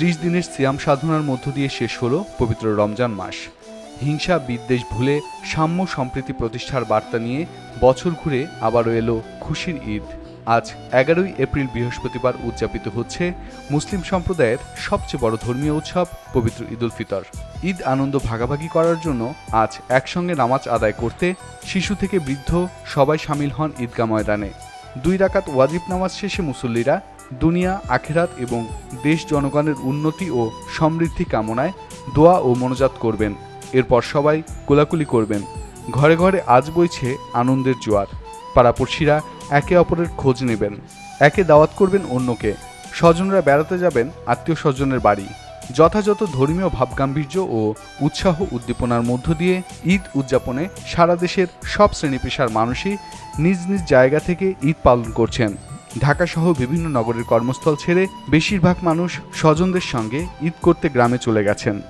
ত্রিশ দিনের সিয়াম সাধনার মধ্য দিয়ে শেষ হলো পবিত্র রমজান মাস। হিংসা, বিদ্বেষ ভুলে সাম্য সম্প্রীতি প্রতিষ্ঠার বার্তা নিয়ে বছর ঘুরে আবারও এলো খুশির ঈদ। আজ এগারোই এপ্রিল বৃহস্পতিবার উদযাপিত হচ্ছে মুসলিম সম্প্রদায়ের সবচেয়ে বড় ধর্মীয় উৎসব পবিত্র ঈদুল ফিতর। ঈদ আনন্দ ভাগাভাগি করার জন্য আজ একসঙ্গে নামাজ আদায় করতে শিশু থেকে বৃদ্ধ সবাই সামিল হন ঈদগাহ ময়দানে। দুই রাকাত ওয়াজিব নামাজ শেষে মুসল্লিরা দুনিয়া, আখেরাত এবং দেশ জনগণের উন্নতি ও সমৃদ্ধি কামনায় দোয়া ও মনোজাত করবেন। এরপর সবাই কোলাকুলি করবেন। ঘরে ঘরে আজ বইছে আনন্দের জোয়ার। পাড়াপড়শিরা একে অপরের খোঁজ নেবেন। একে দাওয়াত করবেন অন্যকে। স্বজনরা বেড়াতে যাবেন আত্মীয় স্বজনের বাড়ি। যথাযথ ধর্মীয় ভাবগাম্ভীর্য ও উৎসাহ উদ্দীপনার মধ্য দিয়ে ঈদ উদযাপনে সারা দেশের সব শ্রেণি পেশার মানুষই নিজ নিজ জায়গা থেকে ঈদ পালন করছেন। ঢাকাসহ বিভিন্ন নগরের কর্মস্থল ছেড়ে বেশিরভাগ মানুষ স্বজনদের সঙ্গে ঈদ করতে গ্রামে চলে গেছেন।